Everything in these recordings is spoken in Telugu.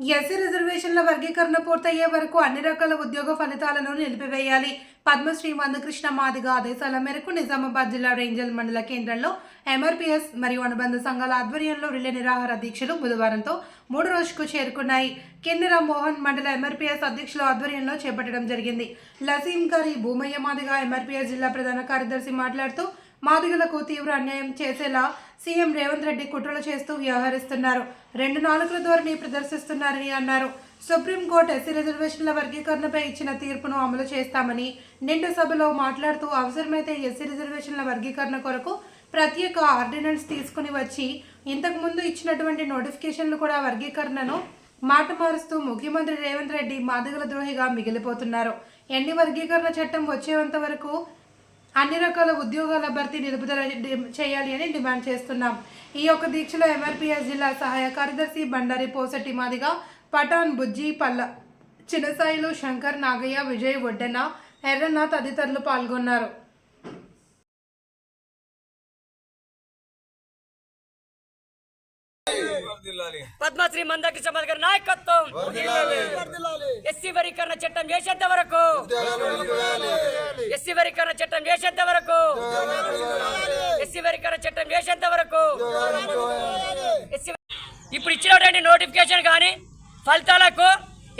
ఎస్సీ రిజర్వేషన్ల వర్గీకరణ పూర్తయ్యే వరకు అన్ని రకాల ఉద్యోగ ఫలితాలను నిలిపివేయాలి. పద్మశ్రీ మందకృష్ణ మాదిగ ఆదేశాల మేరకు నిజామాబాద్ జిల్లా రేంజల్ మండల కేంద్రంలో ఎంఆర్పీఎస్ మరియు అనుబంధ సంఘాల ఆధ్వర్యంలో రిలే నిరాహార దీక్షలు బుధవారంతో మూడు రోజుకు చేరుకున్నాయి. కిన్నెర మోహన్ మండల ఎంఆర్పీఎస్ అధ్యక్షుల ఆధ్వర్యంలో చేపట్టడం జరిగింది. లసీం గారి భూమయ్య మాదిగ ఎంఆర్పీఎస్ జిల్లా ప్రధాన కార్యదర్శి మాట్లాడుతూ మాదిగలకు తీవ్ర అన్యాయం చేసేలా సీఎం రేవంత్ రెడ్డి కుట్రలు చేస్తూ వ్యవహరిస్తున్నారు. రెండు నాలుగుల ధోరణి ప్రదర్శిస్తున్నారని అన్నారు. సుప్రీంకోర్టు ఎస్సీ రిజర్వేషన్ల వర్గీకరణపై ఇచ్చిన తీర్పును అమలు చేస్తామని నిండు సభలో మాట్లాడుతూ అవసరమైతే ఎస్సీ రిజర్వేషన్ల వర్గీకరణ కొరకు ప్రత్యేక ఆర్డినెన్స్ తీసుకుని వచ్చి ఇంతకుముందు ఇచ్చినటువంటి నోటిఫికేషన్లు కూడా వర్గీకరణను మాట మారుస్తూ ముఖ్యమంత్రి రేవంత్ రెడ్డి మాదిగల ద్రోహిగా మిగిలిపోతున్నారు. ఎన్ని వర్గీకరణ చట్టం వచ్చేంత వరకు అన్ని రకాల ఉద్యోగాల భర్తీ నిలుపుదల చేయాలి అని డిమాండ్ చేస్తున్నాం. ఈ యొక్క దీక్షలో ఎంఆర్పీఎస్ జిల్లా సహాయ కార్యదర్శి బండారి పోసటి మాదిగా పఠాన్ బుజ్జి పల్ల చిన్నసాయిలు శంకర్ నాగయ్య విజయ్ ఒడ్డెన ఎర్రన్న తదితరులు పాల్గొన్నారు. పద్మశ్రీ మాదిగ గారి నాయకత్వం. ఎస్సీ వరీకరణ చట్టం చేసేంత వరకు? ఎస్సీ వరీకరణ చట్టం చేసేంత వరకు? ఎస్సీ వర్గీకరణ చట్టం చేసేంత వరకు? ఎస్సీ ఇప్పుడు ఇచ్చినటువంటి నోటిఫికేషన్ కానీ ఫలితాలకు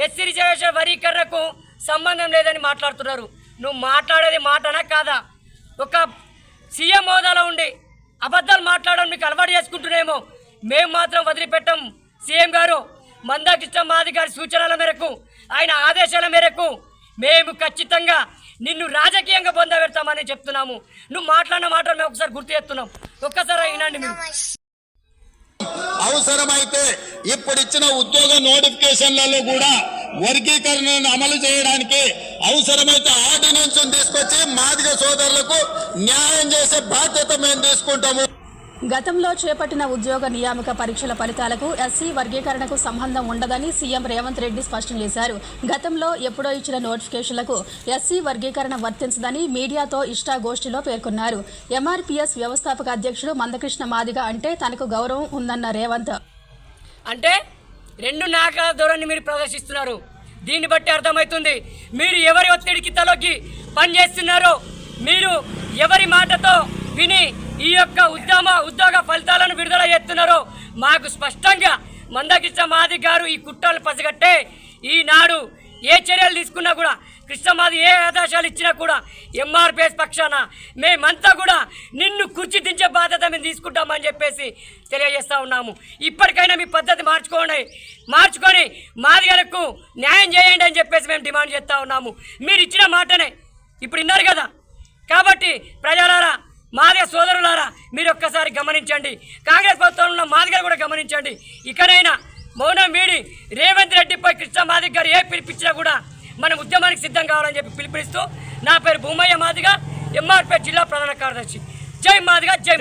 ఎస్సీ రిజర్వేషన్ వరీకరణకు సంబంధం లేదని మాట్లాడుతున్నారు. నువ్వు మాట్లాడేది మాటనా కాదా? ఒక సీఎం హోదాలో ఉండి అబద్ధాలు మాట్లాడడం నీకు అలవాటు చేసుకుంటున్నామో మేము మాత్రం వదిలిపెట్టాం. సీఎం గారు మందాకిష్టం మాది గారి సూచనల మేరకు ఆయన ఆదేశాల మేరకు మేము ఖచ్చితంగా నిన్ను రాజకీయంగా పొందబెడతామని చెప్తున్నాము. నువ్వు మాట్లాడిన మాటలు మేము ఒకసారి గుర్తు చేస్తున్నాం. ఒక్కసారి అయినండి మీరు. అవసరమైతే ఇప్పుడు ఇచ్చిన ఉద్యోగ నోటిఫికేషన్లలో కూడా వర్గీకరణను అమలు చేయడానికి అవసరమైతే ఆర్డినెన్స్ తీసుకొచ్చి మాదిగ సోదరులకు న్యాయం చేసే బాధ్యత మేము తీసుకుంటాము. గతంలో చేపట్టిన ఉద్యోగ నియామక పరీక్షల ఫలితాలకు ఎస్సీ వర్గీకరణకు సంబంధం ఉండదని సీఎం రేవంత్ రెడ్డి స్పష్టం చేశారు. గతంలో ఎప్పుడో ఇచ్చిన నోటిఫికేషన్లకు ఎస్సీ వర్గీకరణ వర్తించదని మీడియాతో ఇష్టాగోష్ఠిలో పేర్కొన్నారు. ఎంఆర్పీఎస్ వ్యవస్థాపక అధ్యక్షుడు మందకృష్ణ మాదిగ అంటే తనకు గౌరవం ఉందన్న రేవంత్. అంటే రెండు నాకల ధోరణి మీరు ప్రదర్శిస్తున్నారు. దీన్ని బట్టి అర్థమవుతుంది మీరు ఎవరి ఒత్తిడికి తలొగ్గి పనిచేస్తున్నారో మీరు ఎవరి మాటతో విని ఈ యొక్క ఉద్యమ ఉద్యోగ ఫలితాలను విడుదల చేస్తున్నారో. మాకు స్పష్టంగా మందకృష్ణ మాది గారు ఈ కుట్రలు పసిగట్టే. ఈనాడు ఏ చర్యలు తీసుకున్నా కూడా కృష్ణమాది ఏ ఆదేశాలు ఇచ్చినా కూడా ఎంఆర్పిఎస్ పక్షాన మేమంతా కూడా నిన్ను కుర్చీ దించే బాధ్యత మేము తీసుకుంటామని చెప్పేసి తెలియజేస్తూ ఉన్నాము. ఇప్పటికైనా మీ పద్ధతి మార్చుకోండి. మార్చుకొని మాదిగలకు న్యాయం చేయండి అని చెప్పేసి మేము డిమాండ్ చేస్తూ ఉన్నాము. మీరు ఇచ్చిన మాటనే ఇప్పుడు విన్నారు కదా. కాబట్టి ప్రజలారా మాదే సోదరులారా మీరు ఒక్కసారి గమనించండి. కాంగ్రెస్ ప్రభుత్వంలో ఉన్న మాదిగలు కూడా గమనించండి. ఇకనైనా మౌనం వీడి రేవంత్ రెడ్డిపై కృష్ణ మాదిగ గారు ఏ పిలిపించినా కూడా మనం ఉద్యమానికి సిద్ధం కావాలని చెప్పి పిలుపునిస్తూ నా పేరు భూమయ్య మాదిగ ఎంఆర్పీ జిల్లా ప్రధాన కార్యదర్శి. జై మాదిగ జై